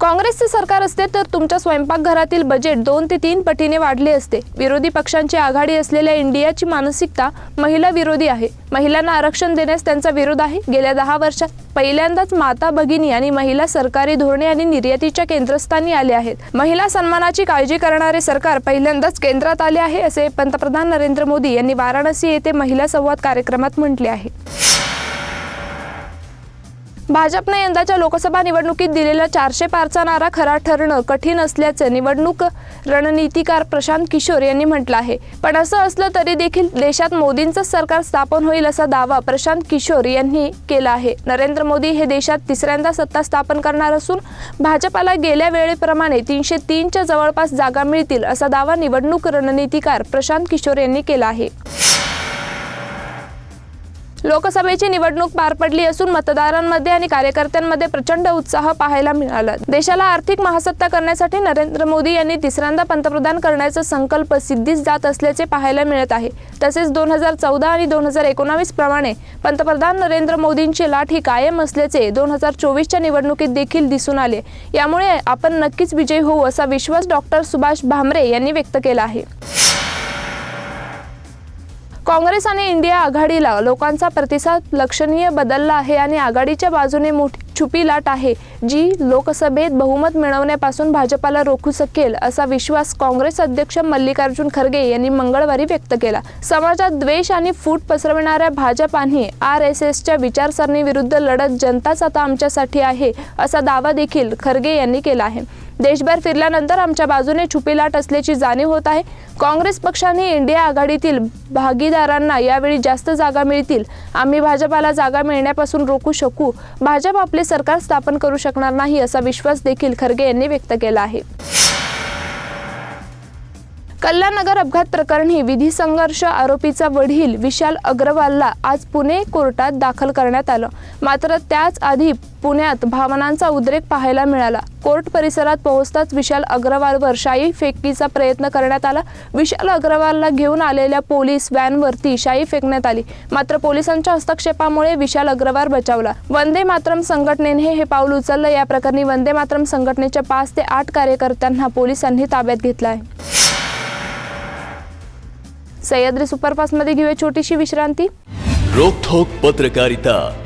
काँग्रेसचे सरकार असते तर तुमच्या स्वयंपाकघरातील बजेट दोन ते तीन पटीने वाढले असते. विरोधी पक्षांची आघाडी असलेल्या इंडियाची मानसिकता महिला विरोधी आहे. महिलांना आरक्षण देण्यास त्यांचा विरोध आहे. गेल्या दहा वर्षात पहिल्यांदाच माता भगिनी आणि महिला सरकारी धोरणे आणि निर्यातीच्या केंद्रस्थानी आले आहेत. महिला सन्मानाची काळजी करणारे सरकार पहिल्यांदाच केंद्रात आले आहे असे पंतप्रधान नरेंद्र मोदी यांनी वाराणसी येथे महिला संवाद कार्यक्रमात म्हटले आहे. भाजपने यंदाच्या लोकसभा निवडणुकीत दिलेला चारशे पारचा नारा खरा ठरणं कठीण असल्याचं निवडणूक रणनीतिकार प्रशांत किशोर यांनी म्हटलं आहे. पण असं असलं तरी देखील देशात मोदींचंच सरकार स्थापन होईल असा दावा प्रशांत किशोर यांनी केला आहे. नरेंद्र मोदी हे देशात तिसऱ्यांदा सत्ता स्थापन करणार असून भाजपाला गेल्या वेळेप्रमाणे तीनशे तीनच्या जवळपास जागा मिळतील असा दावा निवडणूक रणनीतिकार प्रशांत किशोर यांनी केला आहे. लोकसभेची निवडणूक पार पडली असून मतदारांमध्ये आणि कार्यकर्त्यांमध्ये प्रचंड उत्साह पाहायला मिळाला. देशाला आर्थिक महासत्ता करण्यासाठी नरेंद्र मोदी यांनी तिसऱ्यांदा पंतप्रधान करण्याचा संकल्प सिद्धीस जात असल्याचे पाहायला मिळत आहे. तसेच दोन हजार चौदा आणि दोन हजार एकोणावीस प्रमाणे पंतप्रधान नरेंद्र मोदींची लाट ही कायम असल्याचे दोन हजार चोवीसच्या निवडणुकीत देखील दिसून आले. यामुळे आपण नक्कीच विजयी होऊ असा विश्वास डॉक्टर सुभाष भामरे यांनी व्यक्त केला आहे. काँग्रेस आणि इंडिया आघाडीला लोकांचा प्रतिसाद लक्षणीय बदलला आहे आणि आघाडीच्या बाजूने मोठी छुपी लाट आहे जी लोकसभेत बहुमत मिळवण्यापासून भाजपाला रोखू शकेल असा विश्वास काँग्रेस अध्यक्ष मल्लिकार्जुन खरगे यांनी मंगळवारी व्यक्त केला. समाजात द्वेष आणि फूट पसरविणाऱ्या भाजपाने आर एस एसच्या विचारसरणीविरुद्ध लढत जनताच आता आमच्यासाठी आहे असा दावा देखील खरगे यांनी केला आहे. देशभर फिरल्यानंतर आमच्या बाजूने छुपी लाट असल्याची जाणीव होत आहे. काँग्रेस पक्षाने इंडिया आघाडीतील भागीदारांना यावेळी जास्त जागा मिळतील. आम्ही भाजपाला जागा मिळण्यापासून रोखू शकू. भाजप आपले सरकार स्थापन करू शकणार नाही असा विश्वास देखील खरगे यांनी व्यक्त केला आहे. कल्याणनगर अपघात प्रकरणी विधी संघर्ष आरोपीचा वडील विशाल अग्रवालला आज पुणे कोर्टात दाखल करण्यात आलं. मात्र त्याच आधी पुण्यात भावनांचा उद्रेक पाहायला मिळाला. कोर्ट परिसरात पोहोचताच विशाल अग्रवालवर शाई फेकीचा प्रयत्न करण्यात आला. विशाल अग्रवालला घेऊन आलेल्या पोलीस व्हॅनवरती शाई फेकण्यात आली. मात्र पोलिसांच्या हस्तक्षेपामुळे विशाल अग्रवाल बचावला. वंदे मातरम संघटनेने हे पाऊल उचललं. या प्रकरणी वंदे मातरम संघटनेच्या पाच ते आठ कार्यकर्त्यांना पोलिसांनी ताब्यात घेतला आहे. सह्याद्री सुपरफास्टमध्ये घेऊया छोटीशी विश्रांती. रोखोक पत्रकारिता.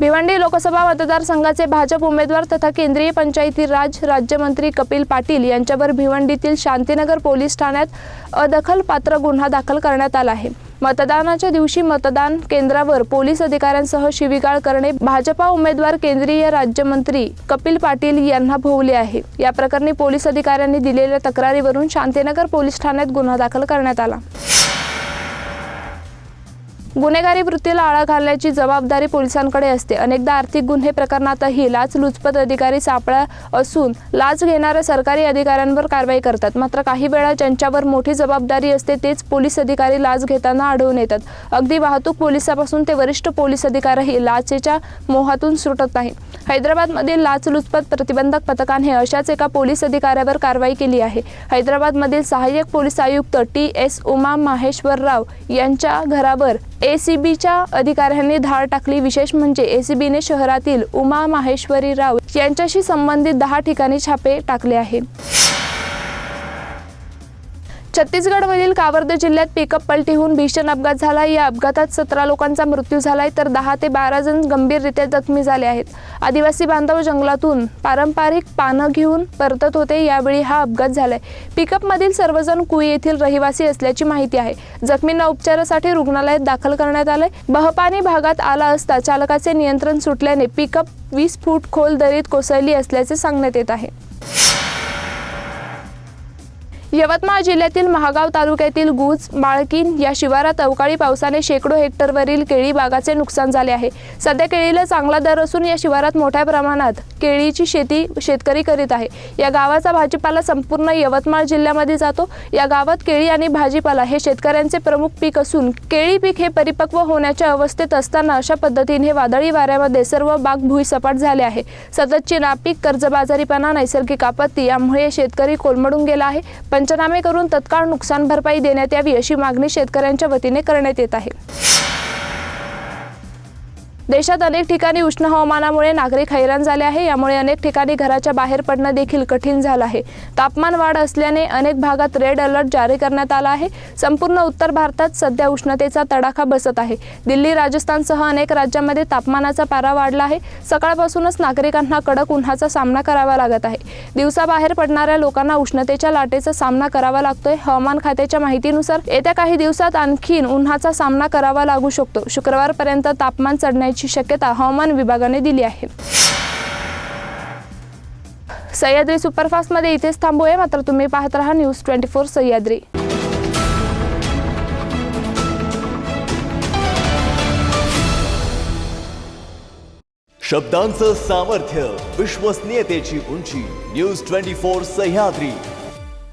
भिवंडी लोकसभा मतदारसंघाचे भाजप उमेदवार तथा केंद्रीय पंचायती राज राज्यमंत्री कपिल पाटील यांच्यावर भिवंडीतील शांतीनगर पोलीस ठाण्यात अदखलपात्र गुन्हा दाखल करण्यात आला आहे. मतदानाच्या दिवशी मतदान केंद्रावर पोलीस अधिकाऱ्यांसह शिवीगाळ करणे भाजपा उमेदवार केंद्रीय राज्यमंत्री कपिल पाटील यांना भोवले आहे. या प्रकरणी पोलीस अधिकाऱ्यांनी दिलेल्या तक्रारीवरून शांतीनगर पोलीस ठाण्यात गुन्हा दाखल करण्यात आला. गुन्हेगारी वृत्तीला आळा घालण्याची जबाबदारी पोलिसांकडे असते. अनेकदा आर्थिक गुन्हे प्रकरणातही लाचलुचपत अधिकारी सापळा असून लाच घेणाऱ्या सरकारी अधिकाऱ्यांवर कारवाई करतात. मात्र काही वेळा ज्यांच्यावर मोठी जबाबदारी असते तेच पोलीस अधिकारी लाच घेताना आढळून येतात. अगदी वाहतूक पोलिसापासून ते वरिष्ठ पोलीस अधिकारीही लाचेच्या मोहातून सुटत नाही. हैदराबादमधील लाचलुचपत प्रतिबंधक पथकाने अशाच एका पोलीस अधिकाऱ्यावर कारवाई केली आहे. हैदराबादमधील सहाय्यक पोलीस आयुक्त टी एस उमा माहेश्वरराव यांच्या घरावर एसीबीच्या अधिकाऱ्यांनी धाड टाकली. विशेष म्हणजे एसीबीने शहरातील उमा माहेश्वरी राव यांच्याशी संबंधित दहा ठिकाणी छापे टाकले आहे छत्तीसगडमधील कावर्द जिल्ह्यात पिकअप पलटीहून भीषण अपघात झाला. या अपघातात सतरा लोकांचा मृत्यू झालाय तर दहा ते बारा जण गंभीररित्या जखमी झाले आहेत. आदिवासी बांधव जंगलातून पारंपरिक पानं घेऊन परतत होते यावेळी हा अपघात झालाय. पिकअपमधील सर्वजण कुई येथील रहिवासी असल्याची माहिती आहे. जखमींना उपचारासाठी रुग्णालयात दाखल करण्यात आलंय. बहपानी भागात आला असता चालकाचे नियंत्रण सुटल्याने पिकअप वीस फूट खोल दरीत कोसळली असल्याचे सांगण्यात येत आहे. यवतमाळ जिल्ह्यातील महागाव तालुक्यातील गुज माळकीन या शिवारात अवकाळी पावसाने शेकडो हेक्टरवरील केळी बागाचे नुकसान झाले आहे. सध्या केळीला चांगला दर असून या शिवारात मोठ्या प्रमाणात केळीची शेती शेतकरी करीत आहे. या गावाचा भाजीपाला संपूर्ण यवतमाळ जिल्ह्यामध्ये जातो. या गावात केळी आणि भाजीपाला हे शेतकऱ्यांचे प्रमुख पीक असून केळी पीक हे परिपक्व होण्याच्या अवस्थेत असताना अशा पद्धतीने वादळी वाऱ्यामध्ये सर्व बाग भुईसपाट झाले आहे. सततची नापीक कर्जबाजारीपणा नैसर्गिक आपत्ती यामुळे शेतकरी कोलमडून गेला आहे. पण पंचनामे करून तत्काळ नुकसान भरपाई देण्यात यावी अशी मागणी शेतकऱ्यांच्या वतीने करण्यात येत आहे. देशात अनेक ठिकाणी उष्ण हवामानामुळे नागरिक हैराण झाले आहे. यामुळे अनेक ठिकाणी घराच्या बाहेर पडणं देखील कठीण झालं आहे. तापमान वाढ असल्याने अनेक भागात रेड अलर्ट जारी करण्यात आला आहे. संपूर्ण उत्तर भारतात सध्या उष्णतेचा तडाखा बसत आहे. दिल्ली राजस्थानसह अनेक राज्यांमध्ये तापमानाचा पारा वाढला आहे. सकाळपासूनच नागरिकांना कडक उन्हाचा सामना करावा लागत आहे. दिवसाबाहेर पडणाऱ्या लोकांना उष्णतेच्या लाटेचा सामना करावा लागतोय. हवामान खात्याच्या माहितीनुसार येत्या काही दिवसात आणखीन उन्हाचा सामना करावा लागू शकतो. शुक्रवारपर्यंत तापमान चढण्याची शक्यता हवामान विभागाने दिली आहे. सह्याद्री सुपरफास्टमध्ये इथेच थांबूया. मात्र तुम्ही पाहत राहा न्यूज ट्वेंटी फोर सह्याद्री. शब्दांचं सामर्थ्य विश्वसनीयतेची उंची न्यूज ट्वेंटी फोर सह्याद्री.